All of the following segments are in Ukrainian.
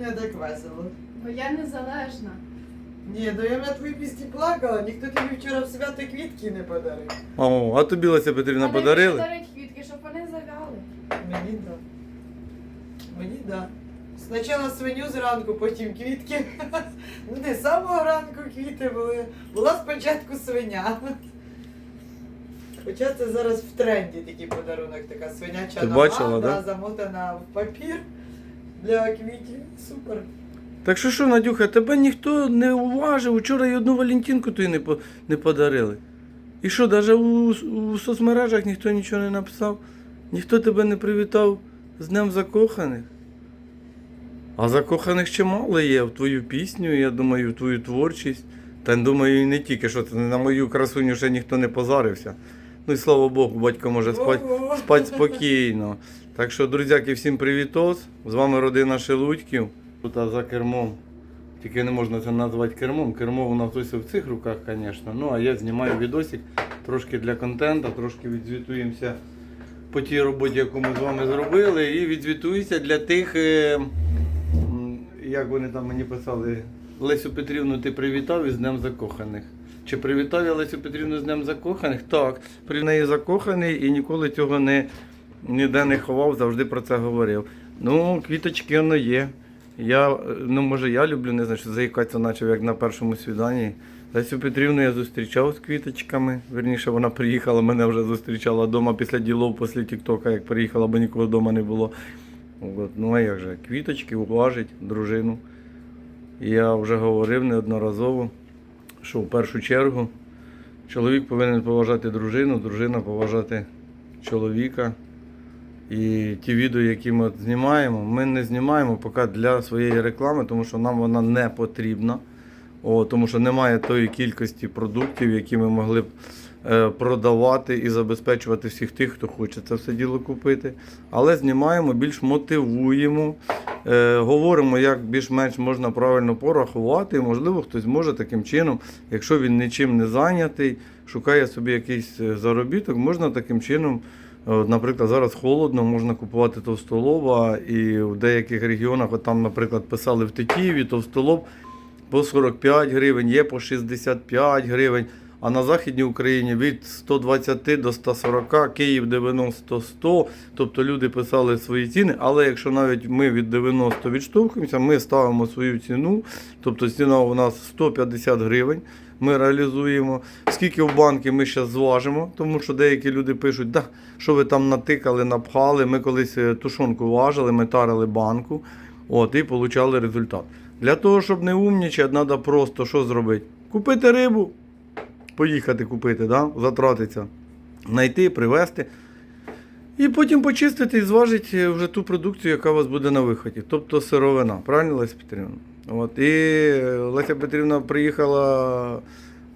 Не так весело. Бо я незалежна. Ні, ну я на твоїй пісні плакала, ніхто тобі вчора в свято квітки не подарив. О, а тобі Леся Петрівна подарили? навіщо дарить квітки, щоб вони завяли. Мені да. Мені да. Спочатку свиню зранку, потім квітки. Ну не з самого ранку квіти були. Була спочатку свиня. Хоча це зараз в тренді такий подарунок, така свиняча Ти нога, бачила, да, да? замотана в папір для квітів. Супер. Так що що, Надюха, тебе ніхто не уважив, вчора й одну Валентинку тобі не, по- не подарили. І що, навіть у, у соцмережах ніхто нічого не написав, ніхто тебе не привітав з Днем закоханих. А закоханих чимало є в твою пісню, я думаю, в твою творчість. Та думаю, і не тільки, що це на мою красуню ще ніхто не позарився. Ну і слава Богу, батько може спати. Ого. Спать спокійно. Так що, друзяки, всім привітос. З вами родина Шелудьків. Тут за кермом. Тільки не можна це назвати кермом. Кермо у нас ось в цих руках, звісно. Ну, а я знімаю відосик трошки для контенту, трошки відзвітуємося по тій роботі, яку ми з вами зробили. І відзвітуюся для тих, е, як вони там мені писали, Лесю Петрівну, ти привітав із Днем Закоханих. Чи привітав я Лесю Петрівну з Днем Закоханих? Так, при неї закоханий і ніколи цього не, ніде не ховав, завжди про це говорив. Ну, квіточки воно є. Я, ну, може, я люблю, не знаю, що заїкатися почав, як на першому свіданні. Лесю Петрівну я зустрічав з квіточками. Вірніше, вона приїхала, мене вже зустрічала вдома після ділов, після Тіктока, як приїхала, бо нікого вдома не було. От, ну а як же, квіточки уважить дружину. Я вже говорив неодноразово, що в першу чергу чоловік повинен поважати дружину, дружина поважати чоловіка. І ті відео, які ми знімаємо, ми не знімаємо поки для своєї реклами, тому що нам вона не потрібна. О, тому що немає тої кількості продуктів, які ми могли б е, продавати і забезпечувати всіх тих, хто хоче це все діло купити. Але знімаємо, більш мотивуємо, е, говоримо, як більш-менш можна правильно порахувати. І, можливо, хтось може таким чином, якщо він нічим не зайнятий, шукає собі якийсь е, заробіток, можна таким чином. Е, Наприклад, зараз холодно, можна купувати товстолоба, і в деяких регіонах, от там, наприклад, писали в Тетіїві, товстолоб по 45 гривень, є по 65 гривень. А на Західній Україні від 120 до 140, Київ 90 100. Тобто люди писали свої ціни. Але якщо навіть ми від 90 відштовхуємося, ми ставимо свою ціну. Тобто ціна у нас 150 гривень. Ми реалізуємо. Скільки в банки ми зараз зважимо, тому що деякі люди пишуть, да, що ви там натикали, напхали. Ми колись е, тушонку важили, ми тарили банку, от, і отримали результат. Для того, щоб не умнічати, треба просто що зробити? Купити рибу, поїхати купити, да? затратиться, знайти, привезти. І потім почистити і зважити е, вже ту продукцію, яка у вас буде на виході. Тобто сировина. Правильно, Леся Петрівна? От. І Леся Петрівна приїхала е,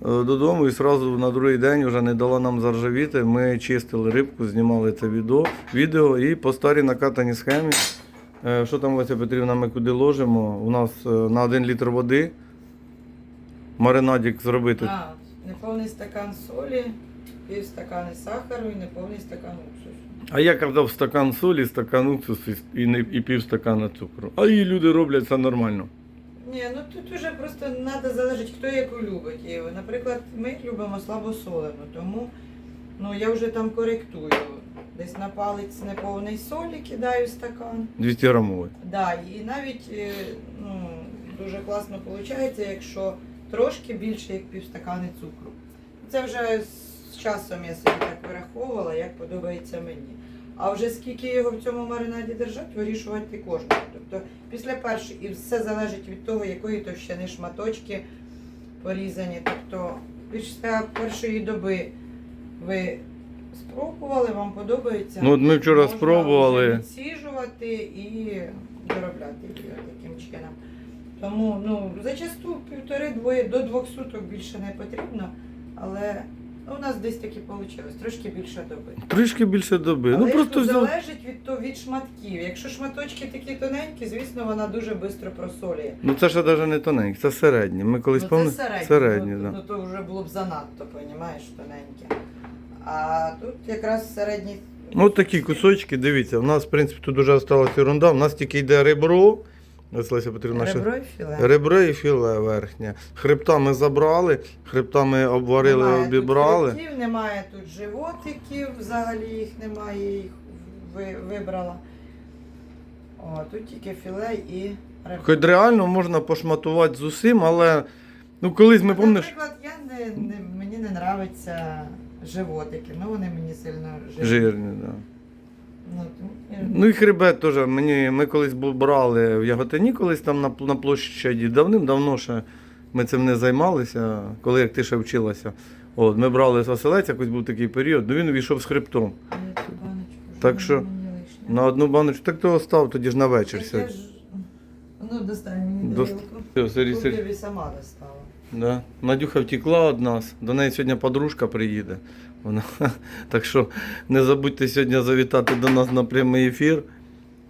додому і одразу на другий день вже не дала нам заржавіти. Ми чистили рибку, знімали це відео, відео і по старій накатаній схемі. Е, Що там, Леся Петрівна, ми куди ложимо? У нас е, на 1 літр води маринадик зробити. А, неповний стакан солі, пів стакани сахару і неповний стакан уксусу. А я казав стакан солі, стакан уксусу і, не, і пів стакана цукру. А і люди роблять це нормально. Ні, ну тут уже просто треба залежить, хто яку любить. І, наприклад, ми любимо слабосолену, тому ну, я вже там коректую. Десь на палець неповний солі кидаю стакан. 200 грамовий. Да, і навіть е, ну, дуже класно виходить, якщо трошки більше, як півстакани цукру. Це вже з часом я собі так вираховувала, як подобається мені. А вже скільки його в цьому маринаді держать, вирішувати кожному. Тобто після першої, і все залежить від того, якої товщини шматочки порізані. Тобто після першої доби ви спробували, вам подобається. Ну, от ми вчора можна спробували. Відсіжувати і доробляти її таким чином. Тому ну, зачасту півтори-двоє до двох суток більше не потрібно, але ну, у нас десь таки вийшло, трошки більше доби. Трішки більше доби. Але ну просто тут взяв. залежить від, то, від шматків. Якщо шматочки такі тоненькі, звісно, вона дуже швидко просолює. Ну це ще навіть не тоненькі, це середні. Ми колись Ну, помнили. це середні, середні ну, да. ну, то вже було б занадто, розумієш, тоненьке. А тут якраз середні. Ну, от такі кусочки, дивіться, у нас, в принципі, тут вже залишилася ерунда. У нас тільки йде ребро, Ось Леся Петрівна. Ребро і філе. Ребро і філе верхнє. Хребта ми забрали, хребта ми обварили, Немає обібрали. Тут хребтів, немає тут животиків, взагалі їх немає, їх ви- вибрала. О, тут тільки філе і ребро. Хоч реально можна пошматувати з усім, але ну колись ми помниш. Наприклад, я не, не, мені не нравиться животики, ну вони мені сильно жирні. Жирні, да. Ну, і хребет теж. Мені, ми колись брали в Яготині, колись там на, на площаді. Давним-давно ще ми цим не займалися, коли як ти ще вчилася. От, ми брали з оселець, якось був такий період, ну він увійшов з хребтом. Так що. На одну баночку, так то став тоді ж на вечір сьогодні. Ну, достань мені Дост-. Все, сама достала. Да. Надюха втекла від нас. До неї сьогодні подружка приїде. Вона... Так що не забудьте сьогодні завітати до нас на прямий ефір.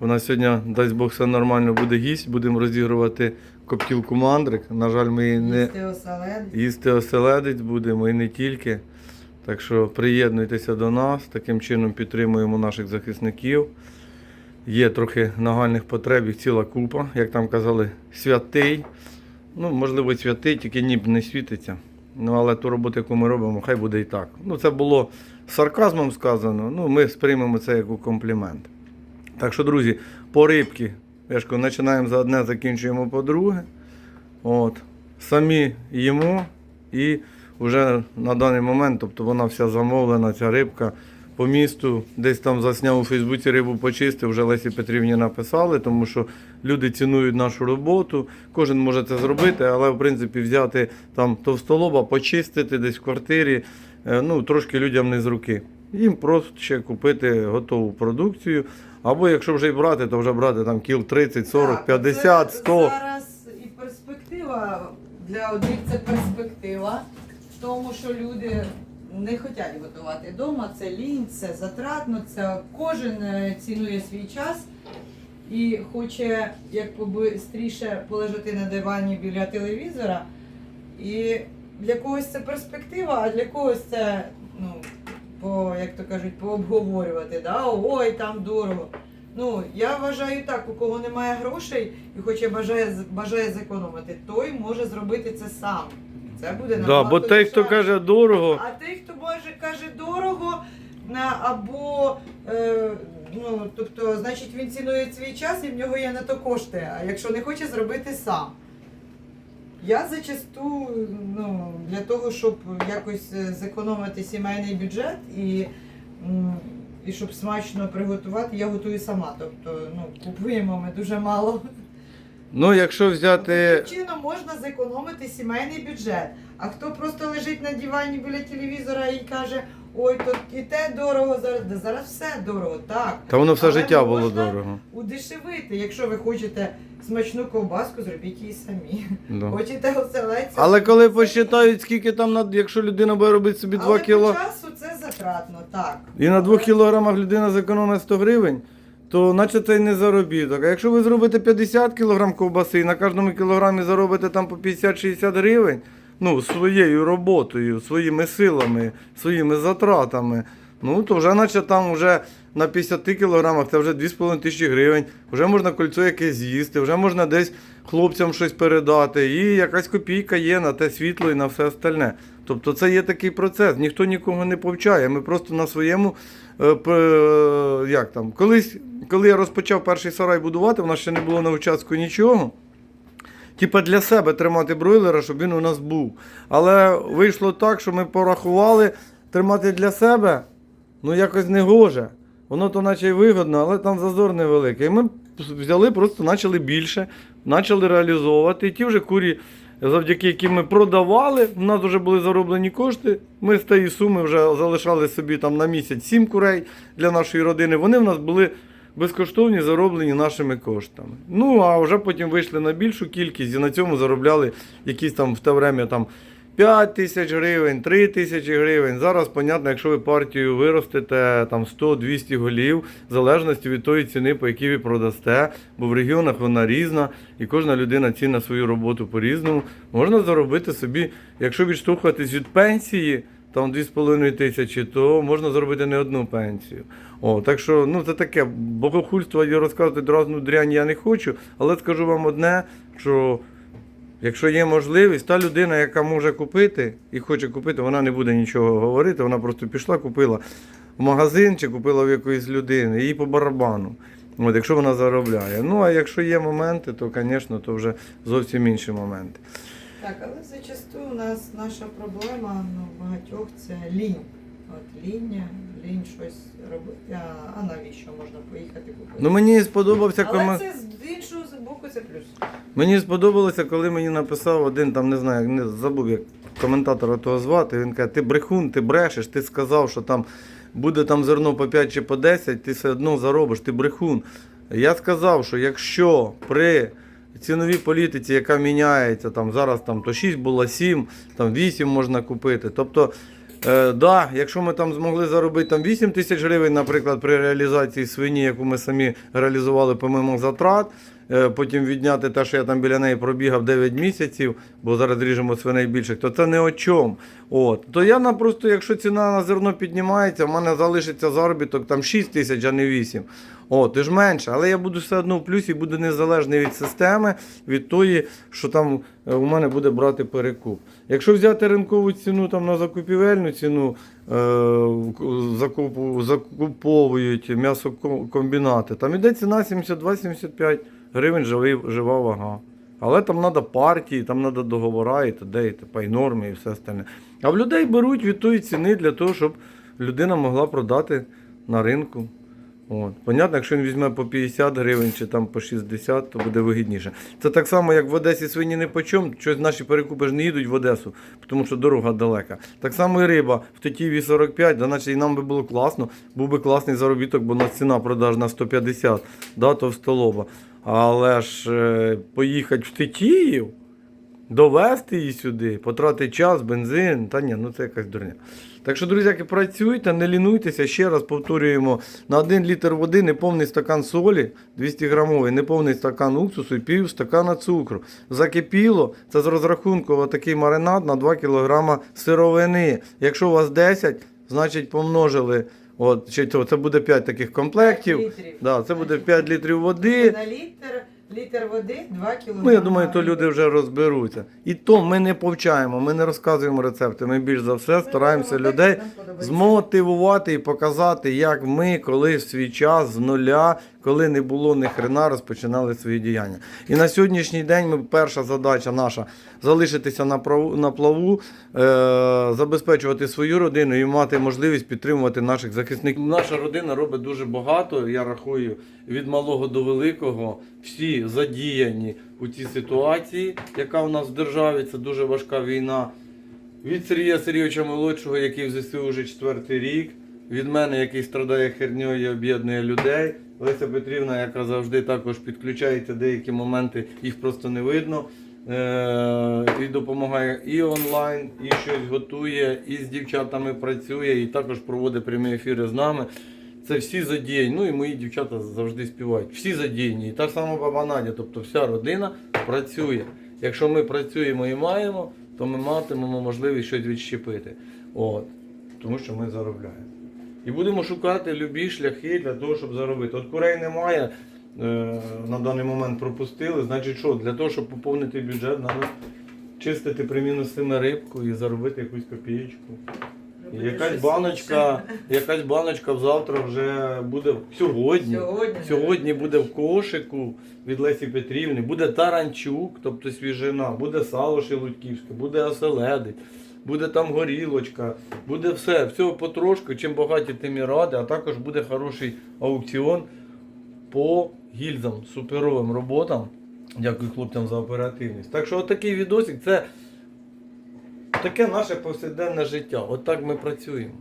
У нас сьогодні, дасть Бог, все нормально буде гість. Будемо розігрувати коптілку мандрик. На жаль, ми її не Їсти оселед. їсти оселедець будемо і не тільки. Так що приєднуйтеся до нас, таким чином підтримуємо наших захисників. Є трохи нагальних потреб, їх ціла купа, як там казали, святий. Ну, можливо, святий, тільки ніб не світиться. Ну, але ту роботу, яку ми робимо, хай буде і так. Ну, це було сарказмом сказано. Ну, ми сприймемо це як комплімент. Так що, друзі, по рибки, я ж кажу, починаємо за одне, закінчуємо по друге. От. Самі їмо і вже на даний момент, тобто вона вся замовлена, ця рибка по місту. Десь там засняв у Фейсбуці рибу почистив, вже Лесі Петрівні написали, тому що люди цінують нашу роботу. Кожен може це зробити, але в принципі взяти там товстолоба, почистити десь в квартирі, е, ну трошки людям не з руки. Їм просто ще купити готову продукцію. Або якщо вже й брати, то вже брати там кіл 30, 40, Так, 50, 100. Зараз і перспектива для одних це перспектива тому, що люди не хочуть готувати вдома. Це лінь, це затратно, це кожен е, цінує свій час і хоче як побистріше полежати на дивані біля телевізора. І для когось це перспектива, а для когось це, ну, по, як то кажуть, пообговорювати. Да? Ой, там дорого. Ну, я вважаю так, у кого немає грошей і хоче бажає, бажає зекономити, той може зробити це сам. Це буде Да, набагато бо той, хто дешевше. каже дорого, А той, хто може каже дорого, на, або е, ну, тобто, значить, він цінує свій час і в нього є на то кошти. А якщо не хоче зробити сам. Я зачасту ну, для того, щоб якось е, зекономити сімейний бюджет і, м, і щоб смачно приготувати, я готую сама. Тобто, ну, купуємо ми дуже мало. Ну якщо взяти. Таким чином можна зекономити сімейний бюджет. А хто просто лежить на дивані біля телевізора і каже, ой, тут і те дорого зараз. Да зараз все дорого, так. Та воно все Але життя було можна дорого. Удешевити. Якщо ви хочете смачну ковбаску, зробіть її самі. Да. Хочете оселедця. Але коли посчитають, скільки там, над- якщо людина буде робити собі самі. 2 Але кіло, часу це затратно, так. і на 2 кілограмах людина зекономить 100 гривень, то наче це й не заробіток. А якщо ви зробите 50 кілограм ковбаси і на кожному кілограмі заробите там по 50-60 гривень, ну, своєю роботою, своїми силами, своїми затратами, ну, то вже наче там вже на 50 кілограмах це вже 2,5 тисячі гривень, вже можна кольцо якесь з'їсти, вже можна десь хлопцям щось передати, і якась копійка є на те світло і на все остальне. Тобто це є такий процес, ніхто нікого не повчає. Ми просто на своєму. Е, е, Як там? Колись, коли я розпочав перший сарай будувати, у нас ще не було на участку нічого. Типа для себе тримати бройлера, щоб він у нас був. Але вийшло так, що ми порахували тримати для себе, ну якось не гоже. Воно то наче й вигодно, але там зазор невеликий. І ми взяли, просто почали більше, почали реалізовувати. І ті вже курі, завдяки яким ми продавали, в нас вже були зароблені кошти. Ми з тієї суми вже залишали собі там на місяць сім курей для нашої родини. Вони в нас були безкоштовні, зароблені нашими коштами. Ну, а вже потім вийшли на більшу кількість і на цьому заробляли якісь там в те время там 5 тисяч гривень, 3 тисячі гривень. Зараз, понятно, якщо ви партію виростете там 100-200 голів, в залежності від тої ціни, по якій ви продасте, бо в регіонах вона різна, і кожна людина цінна свою роботу по-різному. Можна заробити собі, якщо відштовхуватись від пенсії, там 2,5 тисячі, то можна зробити не одну пенсію. О, так що ну це таке богохульство і розказувати разну дрянь я не хочу, але скажу вам одне, що якщо є можливість, та людина, яка може купити і хоче купити, вона не буде нічого говорити, вона просто пішла, купила в магазин чи купила в якоїсь людини, їй по барабану. От, якщо вона заробляє. Ну а якщо є моменти, то, звісно, то вже зовсім інші моменти. Так, але зачасту у нас наша проблема ну, багатьох це лінь. От ління, лінь щось робити, а, а навіщо можна поїхати купити? Ну мені сподобався Але комент. це з іншого боку це плюс. Мені сподобалося, коли мені написав один, там не знаю, не забув як коментатора того звати. Він каже, ти брехун, ти брешеш, ти сказав, що там буде там зерно по 5 чи по 10, ти все одно заробиш, ти брехун. Я сказав, що якщо при ціновій політиці, яка міняється, там зараз там то 6 було 7, там 8 можна купити. Тобто, е, да, якщо ми там змогли заробити там 8 тисяч гривень, наприклад, при реалізації свині, яку ми самі реалізували помимо затрат, е, потім відняти те, що я там біля неї пробігав 9 місяців, бо зараз ріжемо свиней більше, то це не о чому. От. То я на просто, якщо ціна на зерно піднімається, в мене залишиться заробіток там 6 тисяч, а не 8. О, ти ж менше, але я буду все одно в плюсі, буду незалежний від системи, від тої, що там е, у мене буде брати перекуп. Якщо взяти ринкову ціну там на закупівельну ціну, е, закуповують м'ясокомбінати, там іде ціна 72-75 гривень жива вага. Але там треба партії, там треба договора і т.д. і т.п. і норми і все остальне. А в людей беруть від тої ціни для того, щоб людина могла продати на ринку. От. Понятно, якщо він візьме по 50 гривень чи там по 60, то буде вигідніше. Це так само, як в Одесі свині не почом, щось наші перекупи ж не їдуть в Одесу, тому що дорога далека. Так само і риба в Тетіві 45, да, наче і нам би було класно, був би класний заробіток, бо у нас ціна продажна 150, да, то в столоба. Але ж е, поїхати в Тетіїв, довезти її сюди, потратити час, бензин, та ні, ну це якась дурня. Так що, друзяки, працюйте, не лінуйтеся. Ще раз повторюємо: на 1 літр води неповний стакан солі, 200 грамовий, неповний стакан уксусу і пів стакана цукру. Закипіло, це з розрахунку такий маринад на 2 кг сировини. Якщо у вас 10, значить помножили. От, це буде 5 таких комплектів. літрів. Да, це буде 5 літрів води. На літр, літр води 2 кг. Ну, я думаю, то люди вже розберуться. І то ми не повчаємо, ми не розказуємо рецепти. Ми більш за все стараємося людей змотивувати і показати, як ми колись в свій час з нуля, коли не було ні хрена, розпочинали свої діяння. І на сьогоднішній день ми, перша задача наша залишитися на, праву, на плаву, е, забезпечувати свою родину і мати можливість підтримувати наших захисників. Наша родина робить дуже багато, я рахую, від малого до великого. Всі задіяні у цій ситуації, яка у нас в державі, це дуже важка війна. Від Сергія Сергійовича молодшого, який в ЗСУ вже четвертий рік. Від мене, який страдає херньою і об'єднує людей. Леся Петрівна, яка завжди також підключається деякі моменти, їх просто не видно. Е- і допомагає і онлайн, і щось готує, і з дівчатами працює, і також проводить прямі ефіри з нами. Це всі задіяні. Ну і мої дівчата завжди співають. Всі задіяні. І та ж сама баба Надя, тобто вся родина працює. Якщо ми працюємо і маємо, то ми матимемо можливість щось відщепити. От. Тому що ми заробляємо. І будемо шукати любі шляхи для того, щоб заробити. От курей немає, е, на даний момент пропустили. Значить, що? Для того, щоб поповнити бюджет, треба чистити примінусами рибку і заробити якусь копієчку. І якась баночка, якась баночка завтра вже буде сьогодні. Сьогодні. Сьогодні буде в кошику від Лесі Петрівни, буде таранчук, тобто свіжина, буде сало шелудьківське, буде оселедець, буде там горілочка, буде все, всього потрошку, чим багаті тим і ради, а також буде хороший аукціон по гільзам, суперовим роботам. Дякую хлопцям за оперативність. Так що отакий відосик це таке наше повсякденне життя. От так ми працюємо.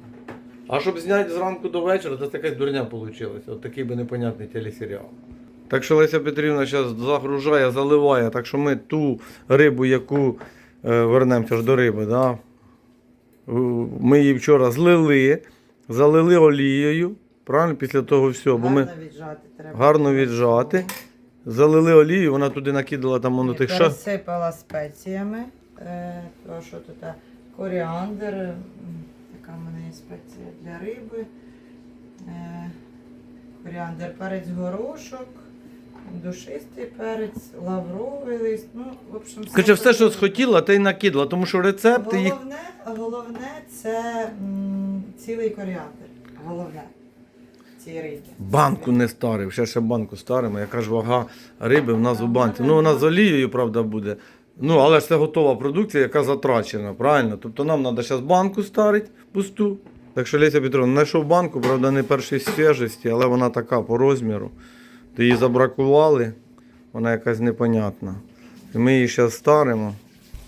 А щоб зняти зранку до вечора, це така дурня вийшла. От такий би непонятний телесеріал. Так що Леся Петрівна зараз загружає, заливає. Так що ми ту рибу, яку е, вернемося ж до риби, да? ми її вчора злили, залили олією. Правильно, після того всього, бо ми Гарно віджати треба. гарно віджати. Залили олію, вона туди накидала там воно тих ша. Пересипала спеціями. Е, то, що тут а, коріандр, така в мене є спеція для риби. Е, коріандр, перець горошок, душистий перець, лавровий лист. Ну, в общем, Каже, все, що схотіла, те й накидала, тому що рецепти їх. Головне, головне це м, цілий коріандр. Головне. Банку не старив, ще ще банку старимо. Яка ж вага риби в нас у банці. Ну, вона з олією, правда, буде. Ну, але ж це готова продукція, яка затрачена, правильно? Тобто нам треба зараз банку старити пусту. Так що Леся Петровна, знайшов банку, правда, не першої свіжості, але вона така по розміру. То її забракували, вона якась непонятна. І ми її зараз старимо.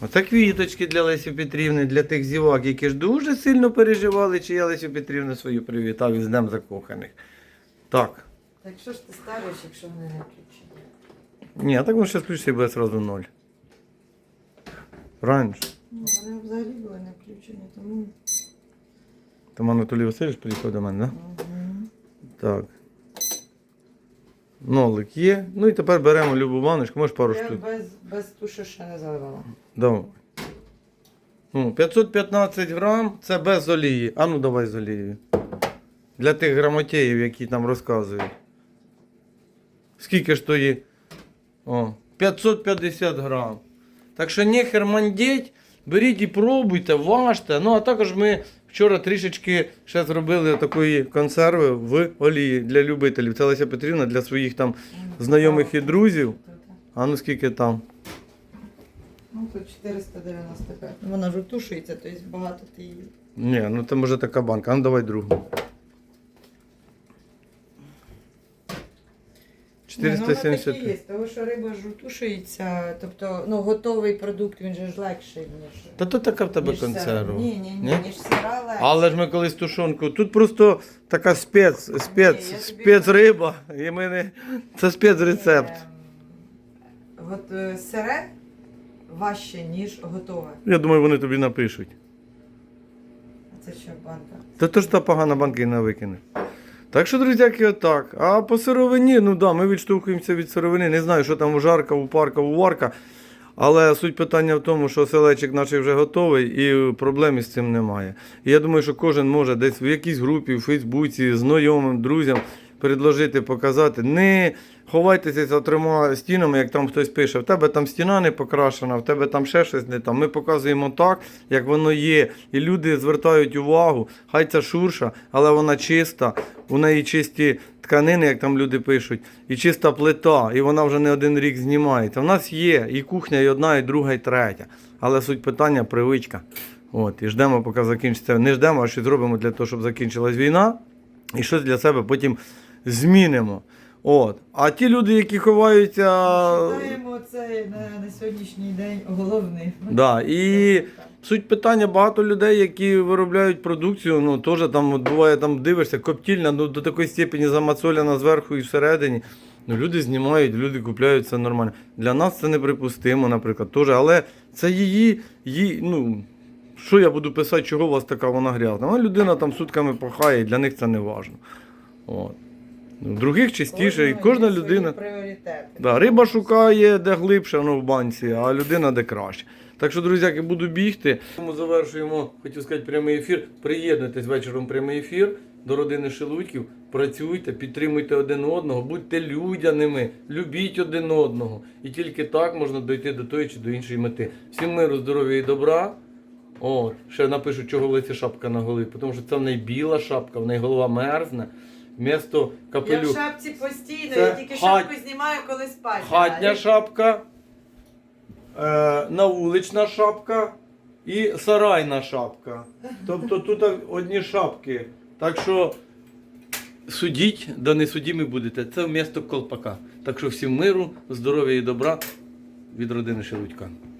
Оце квіточки для Лесі Петрівни, для тих зівак, які ж дуже сильно переживали, чи я Лесю Петрівну свою привітав із Днем закоханих. Так. Так що ж ти ставиш, якщо вони не включені? Ні, а так воно ще включиться і буде одразу ноль. Ж? Ну, вони взагалі були не включені, тому. Там Анатолій Васильович приїхав до мене, так? Да? Мгм. Так. Нолик є. Ну і тепер беремо любу баночку, може пару Я штук. без, без туші ще не заливала. Давай. Ну, 515 грам це без олії. А ну давай з олією. Для тих грамотеїв, які там розказують. Скільки ж то є? О, 550 грам. Так що нехер мандіть, беріть і пробуйте, важте. Ну, а також ми вчора трішечки ще зробили такої консерви в олії для любителів. Це Леся Петрівна для своїх там знайомих і друзів. А ну скільки там? Ну, тут 495. Ну, Вона ж утушується, тобто багато ти її. Ні, ну це може така банка. А ну давай другу. Ні, ну, воно 470. є, тому що риба ж утушується, тобто, ну, готовий продукт, він же ж легший, ніж. Та то така в тебе ніж консерва. Ні, ні, ні, Ні? ніж сира легше. Але ж ми колись тушонку. Тут просто така спец, Ні, спец, я тобі спецриба. І ми не... Це спецрецепт. Ем, От е, сире важче, ніж готове. Я думаю, вони тобі напишуть. А це що банка? Та то ж та погана банка і не викине. Так що, друзяки, отак. А по сировині, ну да, ми відштовхуємося від сировини. Не знаю, що там у жарка, у парка, у варка. Але суть питання в тому, що селечик наш вже готовий і проблем із цим немає. І я думаю, що кожен може десь в якійсь групі, в Фейсбуці, знайомим, друзям предложити, показати. Не ховайтеся за трьома стінами, як там хтось пише, в тебе там стіна не покрашена, в тебе там ще щось не там. Ми показуємо так, як воно є. І люди звертають увагу, хай це шурша, але вона чиста, у неї чисті тканини, як там люди пишуть, і чиста плита, і вона вже не один рік знімається. У нас є і кухня, і одна, і друга, і третя. Але суть питання привичка. От, і ждемо, поки закінчиться. Не ждемо, а щось зробимо для того, щоб закінчилась війна, і щось для себе потім змінимо. От. А ті люди, які ховаються. Вважаємо це на, на сьогоднішній день головним. Да, і суть питання багато людей, які виробляють продукцію, ну теж там от буває, там дивишся, коптільна, ну до такої степені замацоляна зверху і всередині. Ну, люди знімають, люди купляють це нормально. Для нас це неприпустимо, наприклад, теж, але це її, її, ну. Що я буду писати, чого у вас така вона грязна? Вона людина там сутками пахає, і для них це не важно. От. В других чистіше, і кожна людина. Да, риба шукає де глибше ну, в банці, а людина де краще. Так що, друзяки, буду бігти. Ми завершуємо, хотів сказати, прямий ефір. Приєднуйтесь вечором прямий ефір до родини Шелудьків. Працюйте, підтримуйте один одного, будьте людяними, любіть один одного. І тільки так можна дойти до тої чи до іншої мети. Всім миру, здоров'я і добра. От, ще напишуть, чого в лиці шапка на голові, тому що це в неї біла шапка, в неї голова мерзне. Вмісто Я в шапці постійно, Це я тільки хат- шапку знімаю, коли спать. Хатня лягаю. шапка, е, навулична шапка і сарайна шапка. Тобто тут одні шапки. Так що судіть, да не судімі будете. Це вмісто колпака. Так що всім миру, здоров'я і добра від родини Шелудька.